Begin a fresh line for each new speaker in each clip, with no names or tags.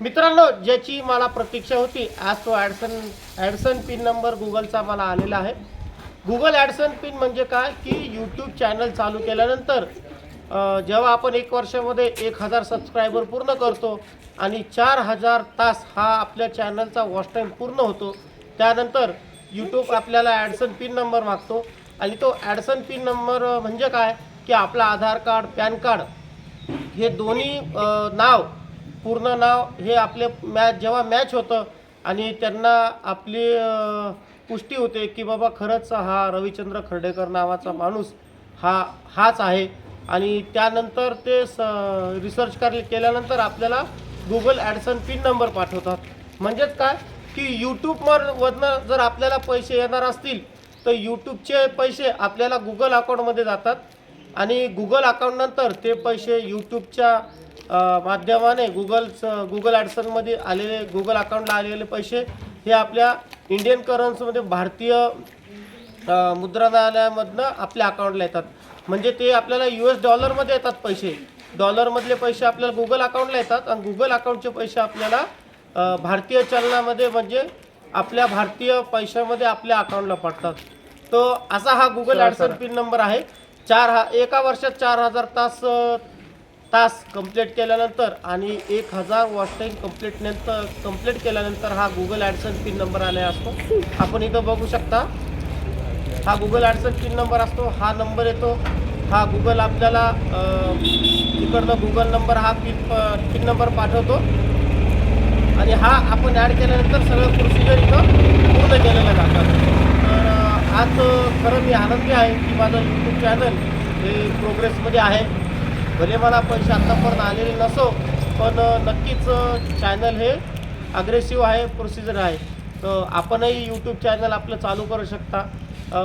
मित्रांनो ज्याची मला प्रतीक्षा होती आज तो ॲडसन ॲडसन पिन नंबर गुगलचा मला आलेला आहे. गुगल ॲडसन पिन म्हणजे काय? की यूट्यूब चॅनल चालू केल्यानंतर जेव्हा आपण एक वर्षामध्ये एक हजार सबस्क्रायबर पूर्ण करतो आणि चार हजार तास हा आपल्या चॅनलचा वॉच टाईम पूर्ण होतो त्यानंतर यूट्यूब आपल्याला ॲडसन पिन नंबर मागतो. आणि तो ॲडसन पिन नंबर म्हणजे काय? की आपला आधार कार्ड पॅन कार्ड हे दोन्ही नाव पूर्ण नाव हे आपले मॅच जेव्हा मॅच होतं आणि त्यांना आपली पुष्टी होते की बाबा खरंच हा रविचंद्र खर्डेकर नावाचा माणूस हा हाच आहे. आणि त्यानंतर ते स रिसर्च कर केल्यानंतर आपल्याला गुगल ॲडसन पिन नंबर पाठवतात. म्हणजेच काय? की यूट्यूबवर जर आपल्याला पैसे येणार असतील तर यूट्यूबचे पैसे आपल्याला गुगल अकाउंटमध्ये जातात. आणि गुगल अकाउंटनंतर ते पैसे यूट्यूबच्या माध्यमाने गुगलचं गुगल ॲडसनमध्ये आलेले गुगल अकाउंटला आलेले पैसे हे आपल्या इंडियन करन्सीमध्ये भारतीय मुद्रणालयामधनं आपल्या अकाउंटला येतात. म्हणजे ते आपल्याला यू एस डॉलरमध्ये येतात पैसे. डॉलरमधले पैसे आपल्याला गुगल अकाउंटला येतात आणि गुगल अकाउंटचे पैसे आपल्याला भारतीय चलनामध्ये म्हणजे आपल्या भारतीय पैशामध्ये आपल्या अकाउंटला पडतात. तो असा हा गुगल ॲडसन पिन नंबर आहे. चार हा एका वर्षात चार हजार तास तास कंप्लीट केल्यानंतर आणि एक हजार वॉच टाईम कंप्लीट नंतर कंप्लीट केल्यानंतर हा गुगल ॲडसन पिन नंबर आलेला असतो. आपण इथं बघू शकता. हा गुगल ॲडसन पिन नंबर असतो. हा नंबर येतो. हा गुगल आपल्याला इकडनं गुगल नंबर हा पिन पिन नंबर पाठवतो. आणि हा आपण ॲड केल्यानंतर सगळं प्रोसिजर इथं पूर्ण केलेलं जातं आज खरं मी आनंदी आहे की माझं यूट्यूब चॅनल हे प्रोग्रेसमध्ये आहे. भले मला पैसे आत्तापर्यंत आलेले नसो पण नक्कीच चॅनल हे अग्रेसिव्ह आहे प्रोसिजर आहे. तर आपणही यूट्यूब चॅनल आपलं चालू करू शकता.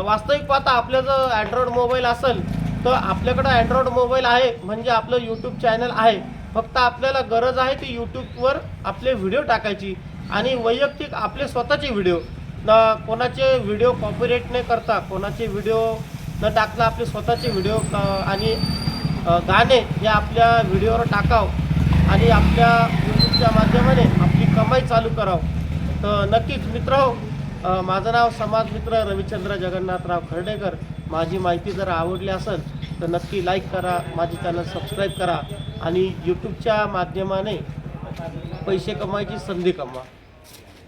वास्तविक पाहता आपलं जर अँड्रॉइड मोबाईल असेल तर आपल्याकडं अँड्रॉइड मोबाईल आहे म्हणजे आपलं यूट्यूब चॅनल आहे. फक्त आपल्याला गरज आहे ती यूट्यूबवर आपले व्हिडिओ टाकायची आणि वैयक्तिक आपले स्वतःचे व्हिडिओ ना कोणाचे व्हिडिओ कॉपीरेट न करता कोणाचे व्हिडिओ न टाकता आपले स्वतःचे व्हिडिओ आणि गाणे हे आपल्या व्हिडिओवर टाकाव आणि आपल्या यूट्यूबच्या माध्यमाने आपली कमाई चालू करावं. तर नक्कीच मित्र हो माझं नाव समाजमित्र रविचंद्र जगन्नाथराव खर्डेकर. माझी माहिती जर आवडली असेल तर नक्की लाईक करा माझे चॅनल सबस्क्राईब करा आणि यूट्यूबच्या माध्यमाने पैसे कमायची संधी कमवा.